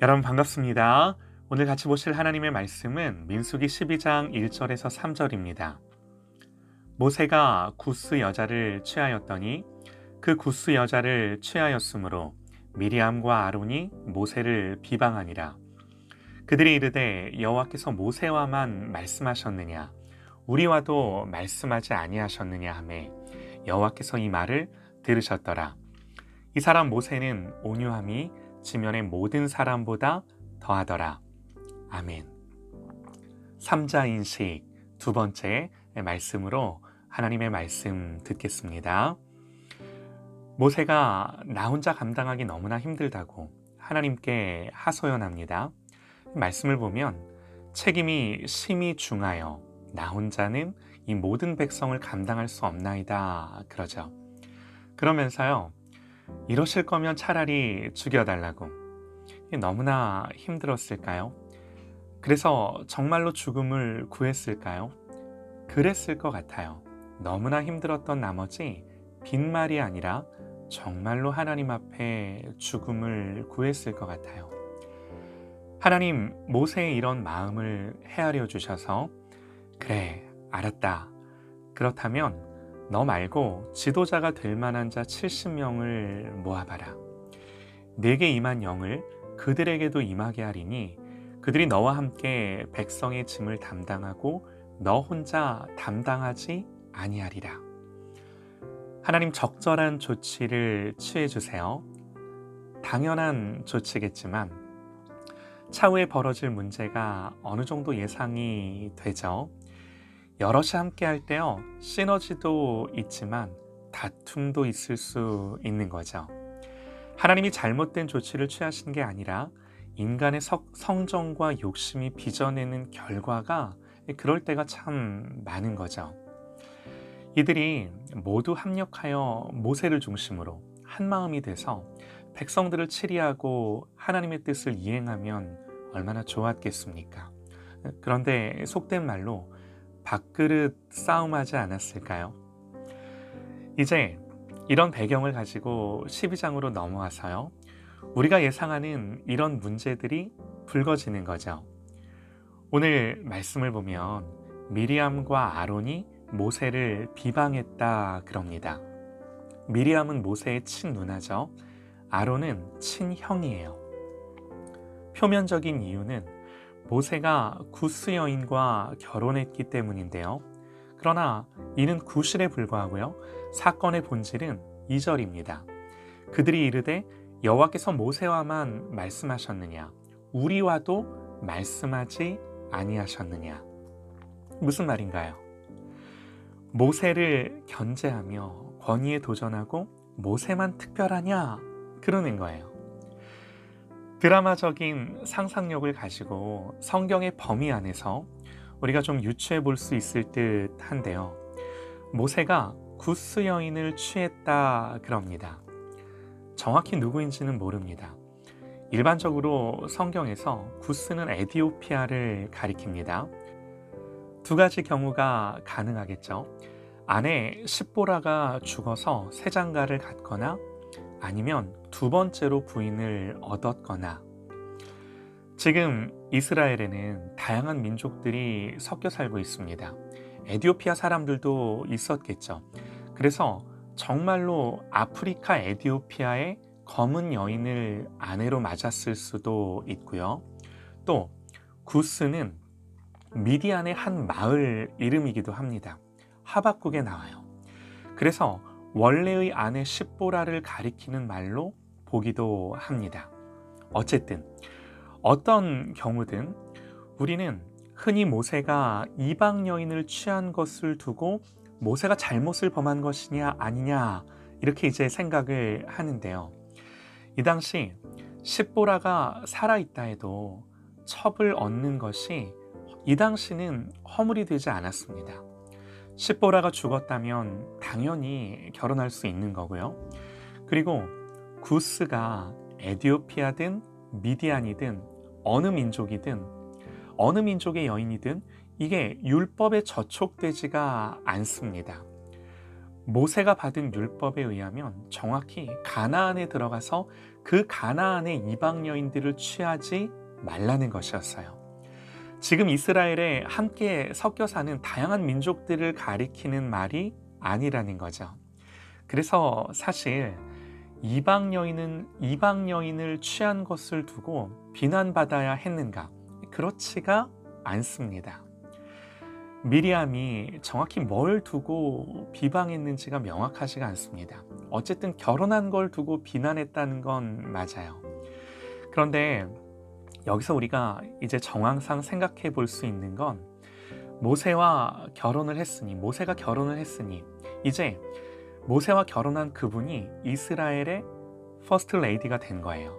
여러분 반갑습니다. 오늘 같이 보실 하나님의 말씀은 민수기 12장 1절에서 3절입니다. 모세가 구스 여자를 취하였더니 그 구스 여자를 취하였으므로 미리암과 아론이 모세를 비방하니라. 그들이 이르되 여호와께서 모세와만 말씀하셨느냐 우리와도 말씀하지 아니하셨느냐 하매 여호와께서 이 말을 들으셨더라. 이 사람 모세는 온유함이 지면의 모든 사람보다 더하더라. 아멘. 삼자인식 두 번째 말씀으로 하나님의 말씀 듣겠습니다. 모세가 나 혼자 감당하기 너무나 힘들다고 하나님께 하소연합니다. 말씀을 보면 책임이 심히 중하여 나 혼자는 이 모든 백성을 감당할 수 없나이다 그러죠. 그러면서요. 이러실 거면 차라리 죽여달라고. 너무나 힘들었을까요? 그래서 정말로 죽음을 구했을까요? 그랬을 것 같아요. 너무나 힘들었던 나머지 빈말이 아니라 정말로 하나님 앞에 죽음을 구했을 것 같아요. 하나님, 모세의 이런 마음을 헤아려 주셔서, 그래, 알았다. 그렇다면 너 말고 지도자가 될 만한 자 70명을 모아봐라. 내게 임한 영을 그들에게도 임하게 하리니 그들이 너와 함께 백성의 짐을 담당하고 너 혼자 담당하지 아니하리라. 하나님 적절한 조치를 취해 주세요. 당연한 조치겠지만 차후에 벌어질 문제가 어느 정도 예상이 되죠. 여럿이 함께 할 때요, 시너지도 있지만 다툼도 있을 수 있는 거죠. 하나님이 잘못된 조치를 취하신 게 아니라 인간의 성정과 욕심이 빚어내는 결과가 그럴 때가 참 많은 거죠. 이들이 모두 합력하여 모세를 중심으로 한 마음이 돼서 백성들을 치리하고 하나님의 뜻을 이행하면 얼마나 좋았겠습니까? 그런데 속된 말로 밥그릇 싸움하지 않았을까요? 이제 이런 배경을 가지고 12장으로 넘어와서요. 우리가 예상하는 이런 문제들이 불거지는 거죠. 오늘 말씀을 보면 미리암과 아론이 모세를 비방했다 그럽니다. 미리암은 모세의 친누나죠. 아론은 친형이에요. 표면적인 이유는 모세가 구스 여인과 결혼했기 때문인데요. 그러나 이는 구실에 불과하고요. 사건의 본질은 2절입니다. 그들이 이르되 여호와께서 모세와만 말씀하셨느냐 우리와도 말씀하지 아니하셨느냐 무슨 말인가요? 모세를 견제하며 권위에 도전하고 모세만 특별하냐 그러는 거예요. 드라마적인 상상력을 가지고 성경의 범위 안에서 우리가 좀 유추해 볼 수 있을 듯 한데요. 모세가 구스 여인을 취했다 그럽니다. 정확히 누구인지는 모릅니다. 일반적으로 성경에서 구스는 에디오피아를 가리킵니다. 두 가지 경우가 가능하겠죠. 아내 십보라가 죽어서 세장가를 갖거나 아니면 두 번째로 부인을 얻었거나 지금 이스라엘에는 다양한 민족들이 섞여 살고 있습니다. 에디오피아 사람들도 있었겠죠. 그래서 정말로 아프리카 에디오피아의 검은 여인을 아내로 맞았을 수도 있고요. 또 구스는 미디안의 한 마을 이름이기도 합니다. 하박국에 나와요. 그래서 원래의 아내 십보라를 가리키는 말로 보기도 합니다. 어쨌든 어떤 경우든 우리는 흔히 모세가 이방 여인을 취한 것을 두고 모세가 잘못을 범한 것이냐 아니냐 이렇게 이제 생각을 하는데요. 이 당시 십보라가 살아있다 해도 첩을 얻는 것이 이 당시는 허물이 되지 않았습니다. 십보라가 죽었다면 당연히 결혼할 수 있는 거고요. 그리고 구스가 에디오피아든 미디안이든 어느 민족이든 어느 민족의 여인이든 이게 율법에 저촉되지가 않습니다. 모세가 받은 율법에 의하면 정확히 가나안에 들어가서 그 가나안의 이방 여인들을 취하지 말라는 것이었어요. 지금 이스라엘에 함께 섞여 사는 다양한 민족들을 가리키는 말이 아니라는 거죠. 그래서 사실 이방 여인은 이방 여인을 취한 것을 두고 비난받아야 했는가? 그렇지가 않습니다. 미리암이 정확히 뭘 두고 비방했는지가 명확하지가 않습니다. 어쨌든 결혼한 걸 두고 비난했다는 건 맞아요. 그런데 여기서 우리가 이제 정황상 생각해 볼 수 있는 건 모세와 결혼을 했으니 모세가 결혼을 했으니 이제 모세와 결혼한 그분이 이스라엘의 퍼스트 레이디가 된 거예요.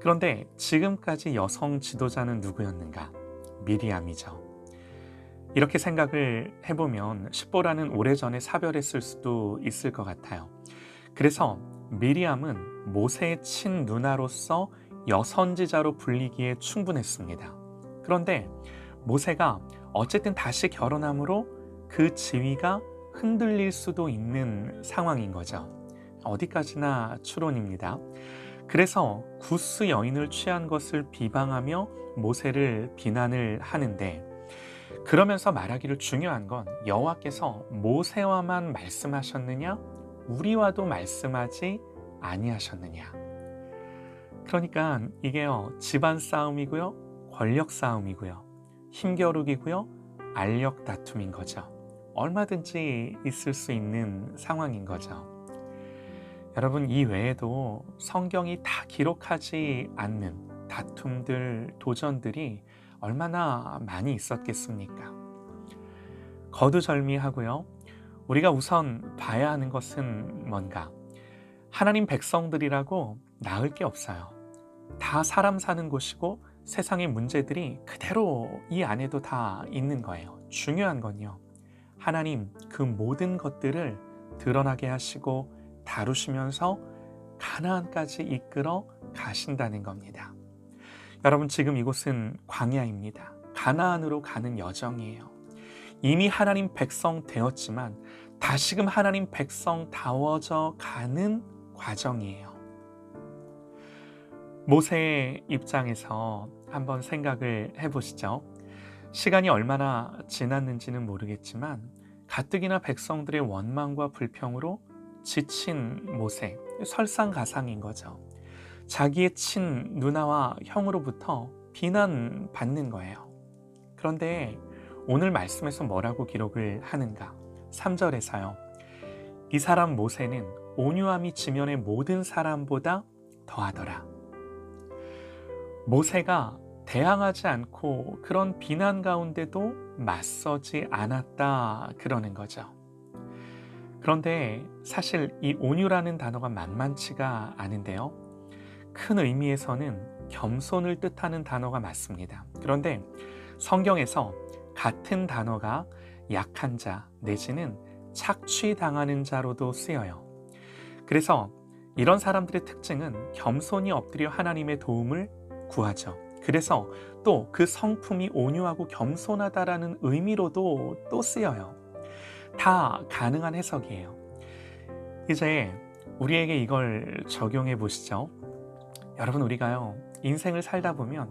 그런데 지금까지 여성 지도자는 누구였는가? 미리암이죠. 이렇게 생각을 해보면 십보라는 오래전에 사별했을 수도 있을 것 같아요. 그래서 미리암은 모세의 친 누나로서 여선지자로 불리기에 충분했습니다. 그런데 모세가 어쨌든 다시 결혼함으로 그 지위가 흔들릴 수도 있는 상황인 거죠. 어디까지나 추론입니다. 그래서 구스 여인을 취한 것을 비방하며 모세를 비난을 하는데 그러면서 말하기를 중요한 건 여호와께서 모세와만 말씀하셨느냐 우리와도 말씀하지 아니하셨느냐 그러니까 이게요 집안 싸움이고요 권력 싸움이고요 힘겨루기고요 알력 다툼인 거죠 얼마든지 있을 수 있는 상황인 거죠. 여러분, 이 외에도 성경이 다 기록하지 않는 다툼들, 도전들이 얼마나 많이 있었겠습니까? 거두절미하고요. 우리가 우선 봐야 하는 것은 뭔가? 하나님 백성들이라고 나을 게 없어요. 다 사람 사는 곳이고 세상의 문제들이 그대로 이 안에도 다 있는 거예요. 중요한 건요. 하나님 그 모든 것들을 드러나게 하시고 다루시면서 가나안까지 이끌어 가신다는 겁니다. 여러분 지금 이곳은 광야입니다. 가나안으로 가는 여정이에요. 이미 하나님 백성 되었지만 다시금 하나님 백성 다워져 가는 과정이에요. 모세의 입장에서 한번 생각을 해보시죠. 시간이 얼마나 지났는지는 모르겠지만 가뜩이나 백성들의 원망과 불평으로 지친 모세, 설상가상인 거죠. 자기의 친 누나와 형으로부터 비난받는 거예요. 그런데 오늘 말씀에서 뭐라고 기록을 하는가? 3절에서요. 이 사람 모세는 온유함이 지면의 모든 사람보다 더하더라. 모세가 대항하지 않고 그런 비난 가운데도 맞서지 않았다 그러는 거죠. 그런데 사실 이 온유라는 단어가 만만치가 않은데요. 큰 의미에서는 겸손을 뜻하는 단어가 맞습니다. 그런데 성경에서 같은 단어가 약한 자 내지는 착취당하는 자로도 쓰여요. 그래서 이런 사람들의 특징은 겸손히 엎드려 하나님의 도움을 구하죠. 그래서 또 그 성품이 온유하고 겸손하다라는 의미로도 또 쓰여요. 다 가능한 해석이에요. 이제 우리에게 이걸 적용해 보시죠. 여러분, 우리가요, 인생을 살다 보면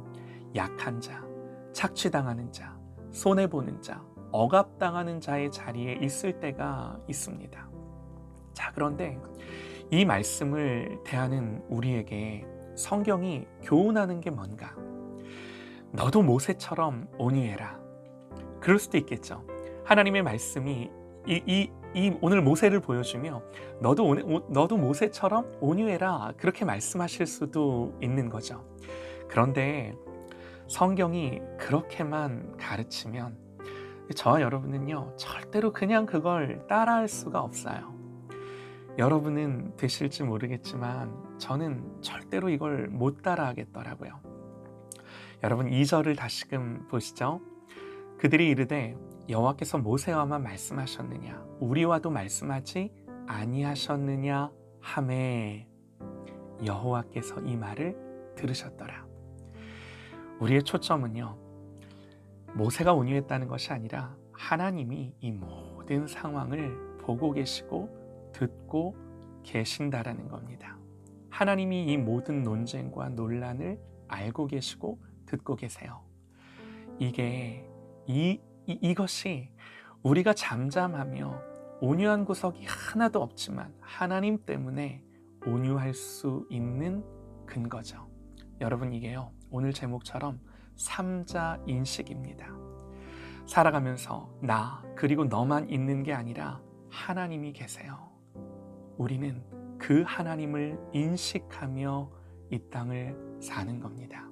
약한 자, 착취당하는 자, 손해보는 자, 억압당하는 자의 자리에 있을 때가 있습니다. 자, 그런데 이 말씀을 대하는 우리에게 성경이 교훈하는 게 뭔가? 너도 모세처럼 온유해라. 그럴 수도 있겠죠. 하나님의 말씀이 이, 이, 이 오늘 모세를 보여주며 너도, 오, 너도 모세처럼 온유해라. 그렇게 말씀하실 수도 있는 거죠. 그런데 성경이 그렇게만 가르치면 저와 여러분은요, 절대로 그냥 그걸 따라할 수가 없어요. 여러분은 되실지 모르겠지만 저는 절대로 이걸 못 따라하겠더라고요. 여러분 2절을 다시금 보시죠. 그들이 이르되 여호와께서 모세와만 말씀하셨느냐 우리와도 말씀하지 아니하셨느냐 하매 여호와께서 이 말을 들으셨더라. 우리의 초점은요. 모세가 온유했다는 것이 아니라 하나님이 이 모든 상황을 보고 계시고 듣고 계신다라는 겁니다. 하나님이 이 모든 논쟁과 논란을 알고 계시고 듣고 계세요. 이게 이, 이 이것이 우리가 잠잠하며 온유한 구석이 하나도 없지만 하나님 때문에 온유할 수 있는 근거죠. 여러분 이게요. 오늘 제목처럼 삼자 인식입니다. 살아가면서 나 그리고 너만 있는 게 아니라 하나님이 계세요. 우리는 그 하나님을 인식하며 이 땅을 사는 겁니다.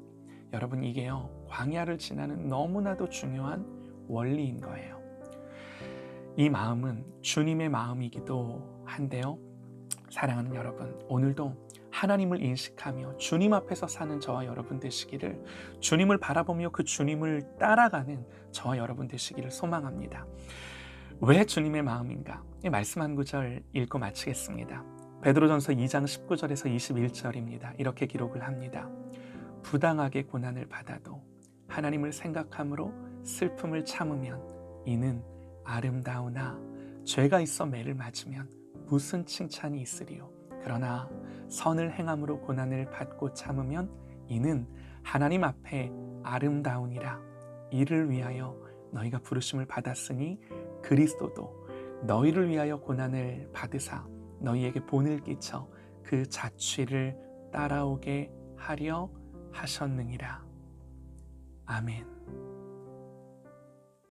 여러분 이게요. 광야를 지나는 너무나도 중요한 원리인 거예요. 이 마음은 주님의 마음이기도 한데요. 사랑하는 여러분, 오늘도 하나님을 인식하며 주님 앞에서 사는 저와 여러분 되시기를 주님을 바라보며 그 주님을 따라가는 저와 여러분 되시기를 소망합니다. 왜 주님의 마음인가? 말씀 한 구절 읽고 마치겠습니다. 베드로전서 2장 19절에서 21절입니다. 이렇게 기록을 합니다. 부당하게 고난을 받아도 하나님을 생각함으로 슬픔을 참으면 이는 아름다우나 죄가 있어 매를 맞으면 무슨 칭찬이 있으리요. 그러나 선을 행함으로 고난을 받고 참으면 이는 하나님 앞에 아름다우니라. 이를 위하여 너희가 부르심을 받았으니 그리스도도 너희를 위하여 고난을 받으사 너희에게 본을 끼쳐 그 자취를 따라오게 하려 하셨느니라. 아멘.